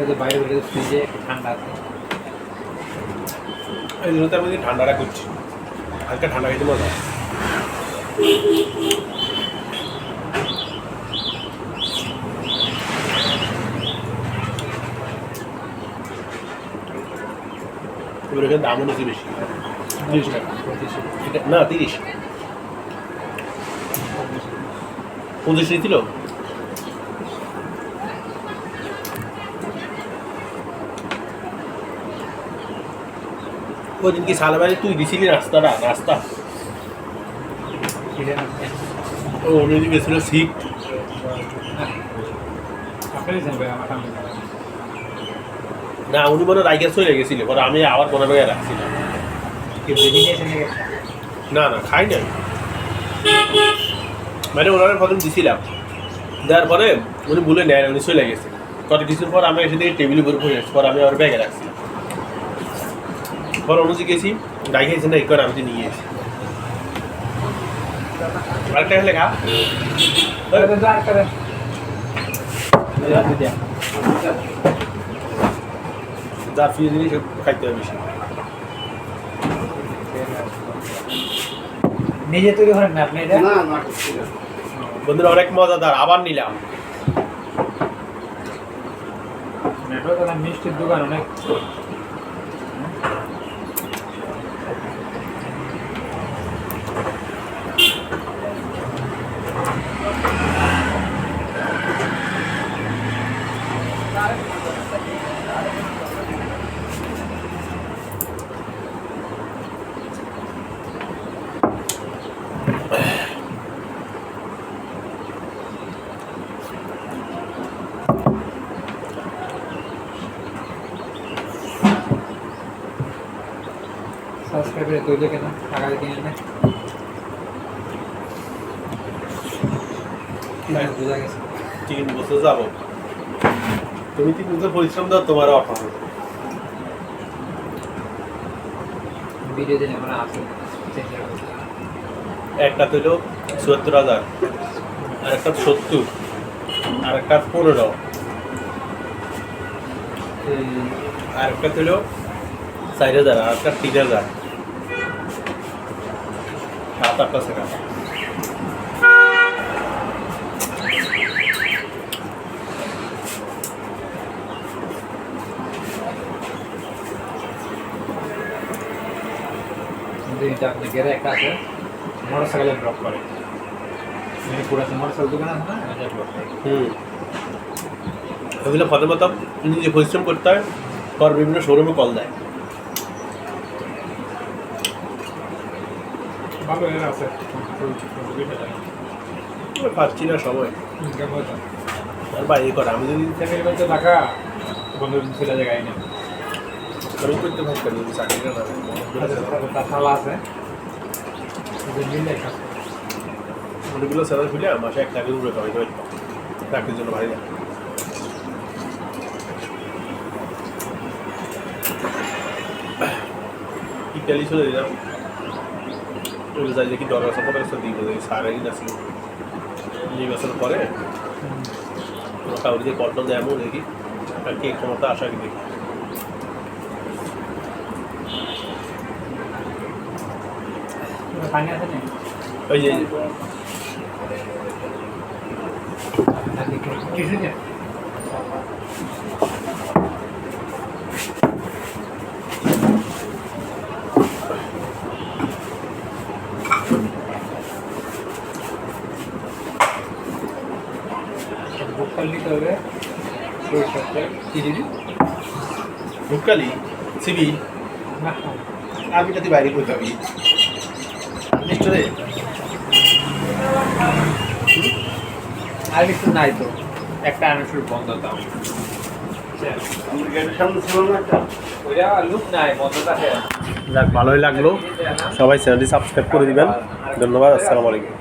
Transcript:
এই যে বাইরে বেরিয়ে ফ্রিজে ঠান্ডা আছে আমি ঠান্ডাটা করছি হালকা ঠান্ডা খেতে মজা এবার এখানে দামও নাকি বেশি তিরিশ টাকা। না, তিরিশ। পঁচিশ নিয়েছিল? ওই দিন কি সালাবাড়ি তুই দিছিলি রাস্তাটা? রাস্তা? ও উনি গেছিল আমার না, উনি মনে রাইকে চলে গেছিল, পরে আমি আবার মনে করে রাখছিলাম। না না, খাই নাই। মানে ওনার প্রথম দিছিলাম। দেওয়ার পরে উনি ভুলে নেয়, উনি চলে গেছে। কত কিছুর পর আমি এসে দেখি টেবিলের উপরে বসে পর আমি আমার ব্যাগে রাখছি। পর অনুজি গেছি গাই খাইছি না একবার আমি নিয়ে এসেছি আরেকটা খেলে খা। যার ফ্রি জিনিস খাইতে হবে বেশি। নিজে তৈরি করেন না আপনি এটা। বন্ধুরা অনেক মজাদার আবার নিলাম। মিষ্টির দোকান অনেক। সাবস্ক্রাইবারে তৈরি কেন? কিনে নেয় তিন বছর যাব। তুমি তিন বছর পরিশ্রম দাও তোমার অফার ভিডিও দিলে আমরা আসি একটা হলো চুয়াত্তর হাজার আর একটা সত্তর আর একটা পনেরো। আর একটা হলো চার হাজার আর একটা তিন হাজার। আটটা সেকেন্ড আপনি গেরে একটা আছে মোটর সাইকেলে ব্লক করে। আছে মোটর সাইকেল দোকান আছে না? এটা ব্লক করে। হুম। ওগুলো প্রথমত নিজে পরিশ্রম করতে হয় পর বিভিন্ন শোরুমে কল দেয়। ভালো এর আছে। পাচ্ছি না সময় আর বাইরে করে আমি যদি ফ্যামিলি বলতে টাকা বন্ধু ছেলে জায়গায় নেই আমি করতে চাকরিটা না তার আছে। অনেকগুলো স্যালারি খুলে মাসে এক টাকা উপরে চাকরির জন্য ভাই না ইটালি চলে দিলাম ওগুলো যাই দেখি দরকার সাপোর্ট আছে দিই দেখি সারা দিন আসলো নির্বাচন পরে কাউরি যে কটন দেয় দেখি। আর কে ক্ষমতা, আশা দেখি। ওই যে ভোকাল নিতে হবে। কি দিবি? ভুটকালি সিবি? না। আমি যদি বাইরে করতে হবে। নিশ্চয় আর কিছু নাই তো। একটা আনুষুর বন্ধ দাও। যাক ভালোই লাগল। সবাই চ্যানেলটি সাবস্ক্রাইব করে দিবেন। ধন্যবাদ আসসালামু আলাইকুম।